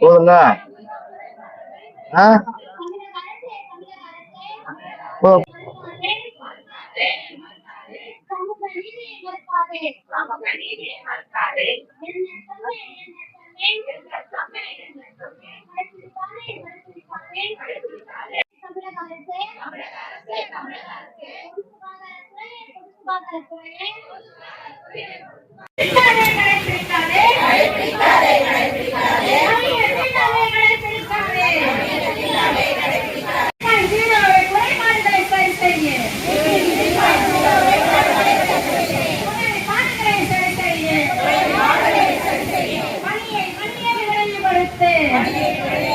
போதுங்களா ஆ? போ. Thank you.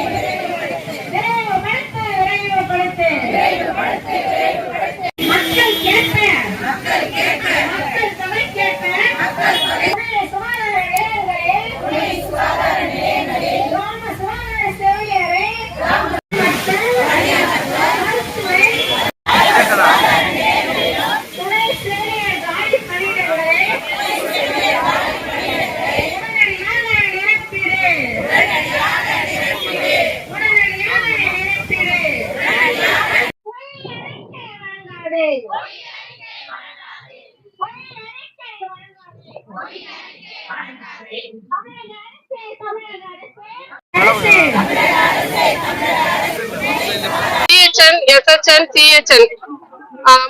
CHN SHN CHN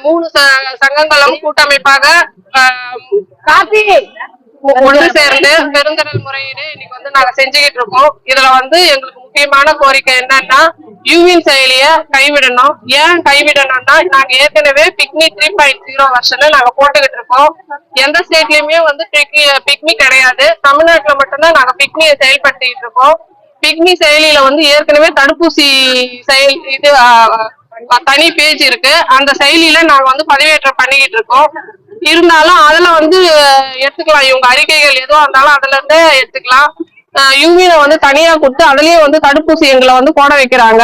மூணு ச- சங்கங்களும் கூட்டமைப்பாக ஒன்று சேர்ந்து பெருந்தரல் முறையீடு இன்னைக்கு வந்து நாங்க செஞ்சுக்கிட்டு இருக்கோம். இதுல வந்து எங்களுக்கு முக்கியமான கோரிக்கை என்னன்னா யூவின் செயலிய கைவிடணும். ஏன் கைவிடணும்னா நாங்க ஏற்கனவே பிக்னி த்ரீ பாயிண்ட் ஜீரோ வருஷன் நாங்க போட்டுக்கிட்டு இருக்கோம். எந்த ஸ்டேட்லயுமே வந்து பிக்னி கிடையாது. தமிழ்நாட்டுல மட்டும்தான் நாங்க பிக்னியை செயல்படுத்திட்டு இருக்கோம். பிக்னி செயலியில வந்து ஏற்கனவே தடுப்பூசி செயல் இது தனி பேஜ் இருக்கு. அந்த செயலியில நாங்க வந்து பதிவேற்றம் பண்ணிக்கிட்டு இருக்கோம். இருந்தாலும் அதுல வந்து எடுத்துக்கலாம். இவங்க அறிக்கைகள் எதுவும் இருந்தாலும் அதுல இருந்தே எடுத்துக்கலாம். யூவில வந்து தனியா கொடுத்து அதுலயே வந்து தடுப்பூசி எங்களை வந்து போட வைக்கிறாங்க.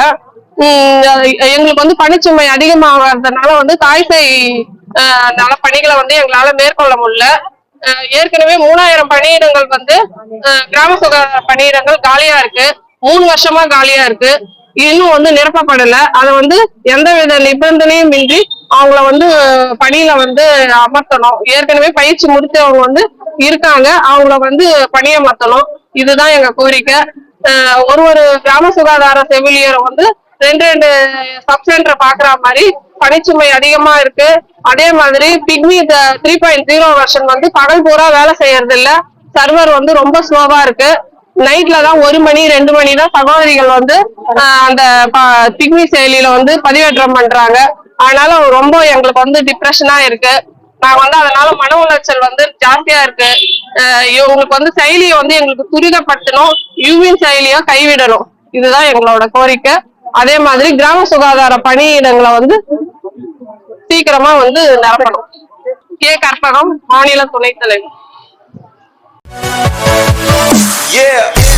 எங்களுக்கு வந்து பணிச்சுமை அதிகமாகிறதுனால வந்து தாய்சை நல பணிகளை வந்து எங்களால மேற்கொள்ள முடியல. ஏற்கனவே மூணாயிரம் பணியிடங்கள் வந்து கிராம சுகாதார பணியிடங்கள் காலியா இருக்கு. மூணு வருஷமா காலியா இருக்கு. இன்னும் வந்து நிரப்பப்படல. அதை வந்து எந்தவித நிபந்தனையும் இன்றி அவங்கள வந்து பணியில வந்து அமர்த்தணும். ஏற்கனவே பயிற்சி முடித்தவங்க வந்து இருக்காங்க. அவங்கள வந்து பணியமர்த்தணும். இதுதான் எங்க கோரிக்கை. ஒரு ஒரு கிராம சுகாதார செவிலியரும் வந்து ரெண்டு ரெண்டு சப் சென்டர் பாக்குற மாதிரி பணிச்சுமை அதிகமா இருக்கு. அதே மாதிரி பிக்மி த்ரீ பாயிண்ட் ஜீரோ வருஷன் வந்து பகல் பூரா வேலை செய்யறது இல்ல சர்வர் வந்து ரொம்ப ஸ்லோவா இருக்கு. நைட்ல தான் ஒரு மணி ரெண்டு மணி தான் சகோதரிகள் வந்து அந்த பிக்மி செயலியில வந்து பதிவேற்றம் பண்றாங்க. அதனால ரொம்ப எங்களுக்கு வந்து டிப்ரெஷனா இருக்கு. நாங்க வந்து அதனால மன உளைச்சல் வந்து ஜாஸ்தியா இருக்கு. இவங்களுக்கு வந்து செயலியை வந்து எங்களுக்கு துரிதப்படுத்தணும். யூவின் செயலியை கைவிடணும். இதுதான் எங்களோட கோரிக்கை. அதே மாதிரி கிராம சுகாதார பணியிடங்களை வந்து சீக்கிரமா வந்து நிரப்பணும் கே கற்பகம் மாநில துணைத் தலைவர். Yeah.